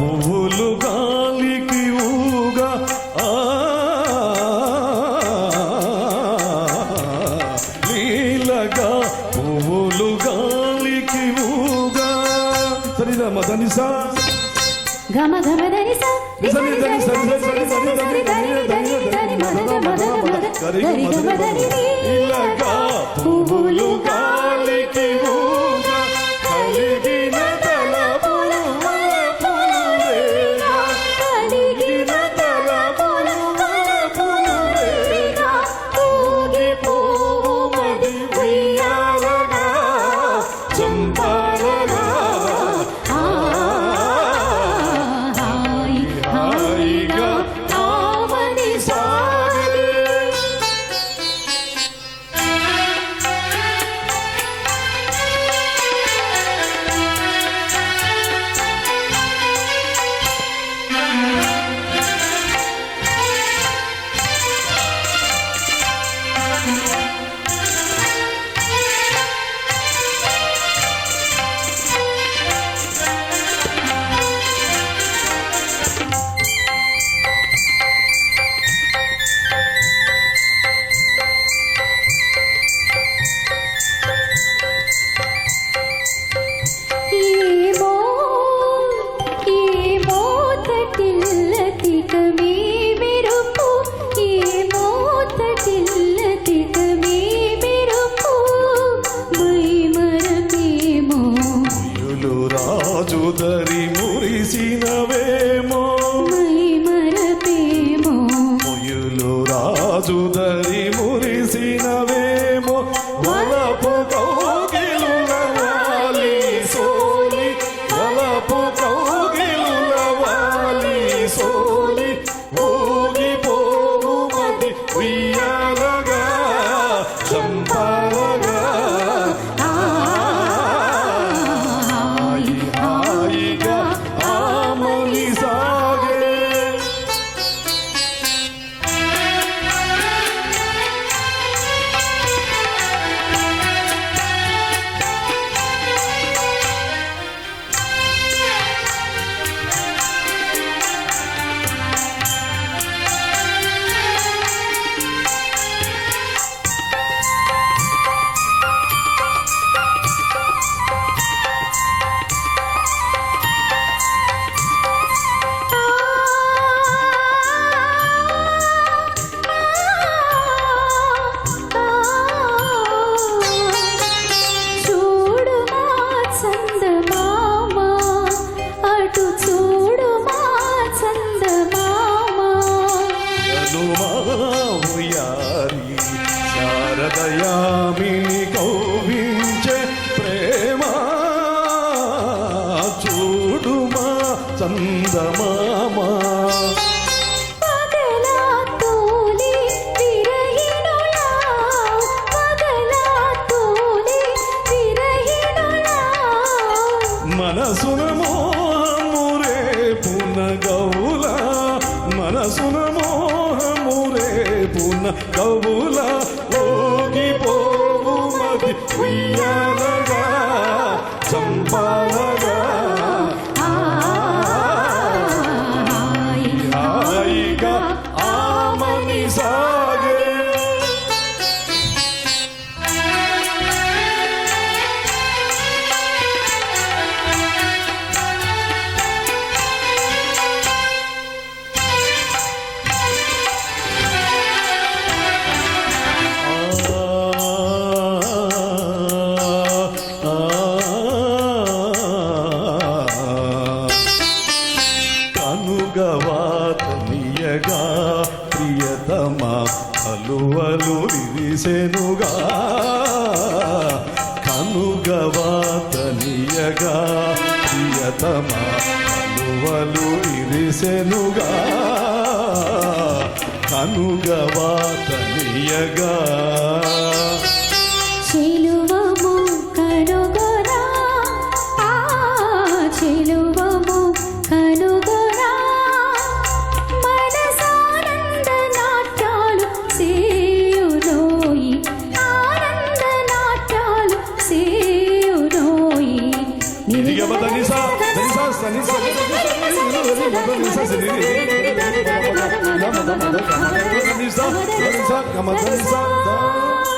పువ్వులు గాలికి ఊగా లీలగా పువ్వులు గాలికి ఊగా సరిదా మదనిసా గమ గమ దనిసా దని దని దని దని దని దని దని దని దని మదన మదన మదన దని గమ దని చందమామా మనసున మోహమురే పున గౌల. మనసున మోహమురే పున గౌల. పోగి పోవు మది ఉయ్యాల విరిసెనుగా కనుగవాతనియగా ప్రియతమా కనువలు ఇరిసెనుగా కనుగవాతనియగా. Ramazan, Ramazan, Ramazan,